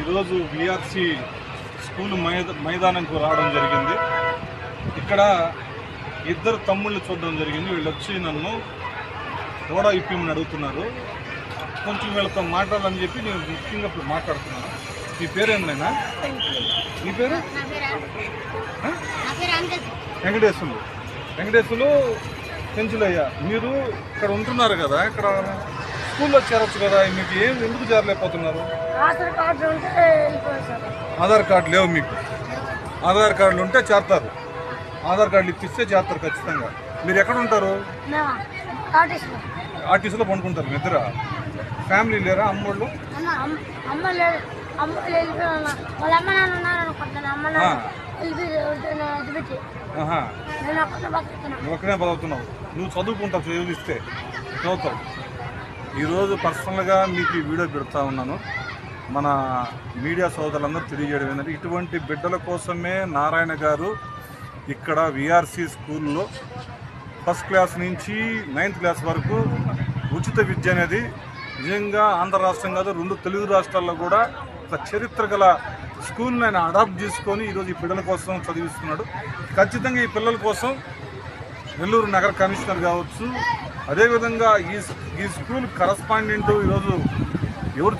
ఈరోజు VRC school మైద మైదానంకు రావడం జరిగింది. ఇక్కడ ఇద్దరు తమ్ముళ్ళు చూడడం జరిగింది. వీళ్ళు వచ్చి నన్ను కూడా ఇప్పిమని అడుగుతున్నారు. కొంచెం వీళ్ళతో మాట్లాడాలని చెప్పి నేను ముఖ్యంగా ఇప్పుడు మాట్లాడుతున్నాను. మీ పేరేందైనా మీ పేరు? వెంకటేశ్వరులు వెంకటేశ్వరులు పెంచులయ్య. మీరు ఇక్కడ ఉంటున్నారు కదా ఇక్కడ స్కూల్లో చేరొచ్చు కదా మీకు ఏం ఎందుకు చేరలేకపోతున్నారు? ఆధార్ కార్డు లేవు మీకు. ఆధార్ కార్డులు ఉంటే చేరతారు. ఆధార్ కార్డులు ఇప్పిస్తే చేరతారు ఖచ్చితంగా. మీరు ఎక్కడ ఉంటారు? ఆర్టీసీలో. పండుకుంటారు నిద్ర ఫ్యామిలీ లేరా అమ్మోళ్ళు? నువ్వు ఒక్కనే చదువుతున్నావు నువ్వు చదువుకుంటావు చదివిస్తే. చదువుతావు. ఈరోజు పర్సనల్గా మీకు ఈ వీడియో పెడతా ఉన్నాను. మన మీడియా సోదరులందరూ తెలియజేయడం ఏంటంటే ఇటువంటి బిడ్డల కోసమే నారాయణ గారు ఇక్కడ విఆర్సి స్కూల్లో ఫస్ట్ క్లాస్ నుంచి నైన్త్ క్లాస్ వరకు ఉచిత విద్య అనేది నిజంగా ఆంధ్ర రాష్ట్రం కాదు రెండు తెలుగు రాష్ట్రాల్లో కూడా ఒక చరిత్ర గల స్కూల్ని ఆయన అడాప్ట్ చేసుకొని ఈరోజు ఈ పిల్లల కోసం చదివిస్తున్నాడు. ఖచ్చితంగా ఈ పిల్లల కోసం నెల్లూరు నగర కమిషనర్ కావచ్చు. అదేవిధంగా ఈ ఈ స్కూల్ కరస్పాండెంట్ ఈరోజు ఎవరు